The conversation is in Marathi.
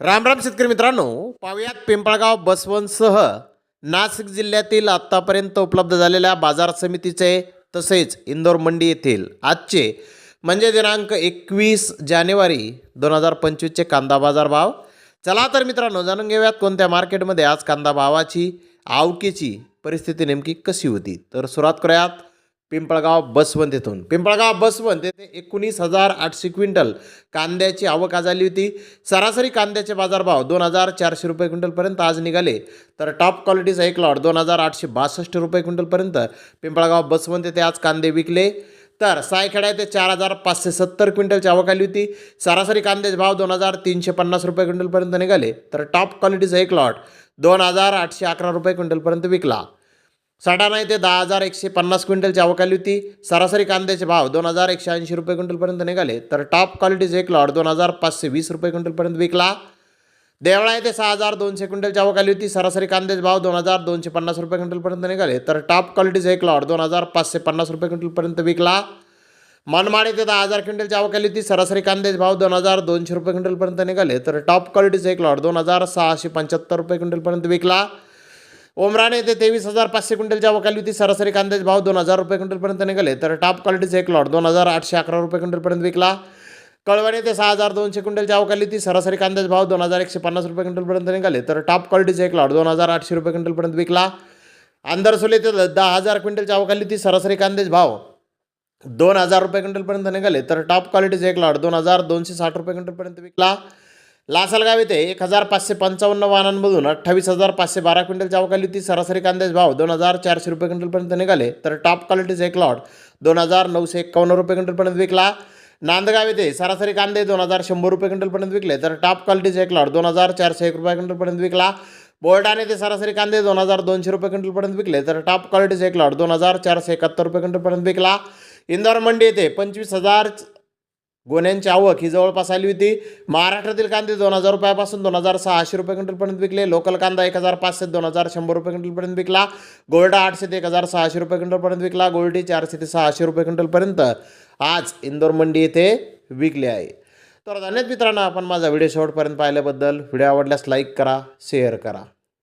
राम राम शेतकरी मित्रांनो पाहुयात पिंपळगाव बसवनसह नाशिक जिल्ह्यातील आत्तापर्यंत उपलब्ध झालेल्या बाजार समितीचे तसेच इंदोर मंडी येथील आजचे म्हणजे दिनांक एकवीस जानेवारी दोन हजार पंचवीसचे कांदा बाजार भाव. चला तर मित्रांनो जाणून घेऊयात कोणत्या मार्केटमध्ये आज कांदा भावाची आवकेची परिस्थिती नेमकी कशी होती. तर सुरुवात करूयात. पिंपळगाव बसवंत येथून पिंपळगाव बसवंत येथे एकोणीस हजार आठशे क्विंटल कांद्याची आवक आज आली होती. सरासरी कांद्याचे बाजारभाव दोन हजार चारशे रुपये क्विंटलपर्यंत आज निघाले. तर टॉप क्वालिटीचा एक लॉट दोन हजार आठशे बासष्ट रुपये क्विंटलपर्यंत पिंपळगाव बसवंत येथे आज कांदे विकले. तर सायखेडा येथे चार हजार पाचशे सत्तर क्विंटलची आवक आली होती. सरासरी कांद्याचे भाव दोन हजार तीनशे पन्नास रुपये क्विंटलपर्यंत निघाले. तर टॉप क्वालिटीचा एक लॉट दोन हजार आठशे अकरा रुपये क्विंटलपर्यंत विकला. सटाणा येथे दहा हजार एकशे पन्नास क्विंटलची आवक आली होती. सरासरी कांद्याचे भाव दोन हजार एकशे ऐंशी रुपये क्विंटलपर्यंत निघाले. तर टॉप क्वालिटीचे एक लॉट दोन हजार पाचशे वीस रुपये क्विंटलपर्यंत विकला. देवळा येथे सहा हजार दोनशे क्विंटलची आवक आली होती. सरासरी कांद्याचे भाव दोन हजार दोनशे पन्नास रुपये क्विंटलपर्यंत निघाले. तर टॉप क्वालिटीचे एक लॉट दोन हजार पाचशे पन्नास रुपये क्विंटलपर्यंत विकला. मनमाड येथे दहा हजार क्विंटलची आवक आली होती. सरासरी कांद्याचे भाव दोन हजार दोनशे रुपये क्विंटलपर्यंत निघाले. तर टॉप क्वालिटीचे एक लॉट दोन हजार सहाशे पंच्याहत्तर रुपये क्विंटलपर्यंत विकला. ओमराणे येथे तेवीस हजार पाचशे क्विंटलच्या वकाली होती सरासरी कांद्याचे भाव दोन हजार रुपये क्विंटलपर्यंत निघाले. तर टॉप क्वालिटीचे एक लॉट दोन हजार आठशे अकरा रुपये क्विंटलपर्यंत विकला. कळवण येथे सहा हजार दोनशे क्विंटलच्या अवकाली होती सरासरी कांद्याचे भाव दोन हजार एकशे पन्नास रुपये क्विंटलपर्यंत निघाले. तर टॉप क्वालिटीचे एक लॉट दोन हजार आठशे रुपये क्विंटलपर्यंत विकला. आंधरसोल येथे दहा हजार क्विंटलची अवकाली होती सरासरी कांद्याचे भाव दोन हजार रुपये क्विंटलपर्यंत निघाले. तर टॉप क्वालिटीचे एक लॉट दोन हजार दोनशे साठ रुपये क्विंटलपर्यंत विकला. लासलगाव येथे एक हजार पाचशे पंचावन्न वाहनांमधून अठ्ठावीस हजार पाचशे बारा क्विंटल आवक होती. सरासरी कांद्याचे भाव दोन हजार चारशे रुपये क्विंटलपर्यंत निघाले. तर टॉप क्वालिटीचे एक लॉट दोन हजार नऊशे एक्कावन्न रुपये क्विंटलपर्यंत विकला. नांदगाव येथे सरासरी कांदे दोन हजार शंभर रुपये क्विंटलपर्यंत विकले. तर टॉप क्वालिटीचे एक लॉट दोन हजार चारशे एक रुपये क्विंटलपर्यंत विकला. बोर्डाने ते सरासरी कांदे दोन हजार दोनशे रुपये क्विंटलपर्यंत विकले. तर टॉप क्वालिटीचे एक लॉट दोन हजार चारशे एकाहत्तर रुपये क्विंटलपर्यंत विकला. इंदोर मंडी येथे पंचवीस हजार गोण्यांची आवक ही जवळपास आली होती. महाराष्ट्रातील कांदे दोन हजार रुपयापासून दोन हजार सहाशे रुपये क्विंटलपर्यंत विकले. लोकल कांदा एक हजार पाचशे दोन हजार शंभर रुपये क्विंटलपर्यंत विकला. गोल्डा आठशे ते एक हजार सहाशे रुपये क्विंटलपर्यंत विकला. गोल्डी चारशे ते सहाशे रुपये क्विंटलपर्यंत आज इंदोर मंडी येथे विकले आहे. तर धन्यवाद मित्रांनो आपण माझा व्हिडिओ शेवटपर्यंत पाहिल्याबद्दल. व्हिडिओ आवडल्यास लाईक करा शेअर करा.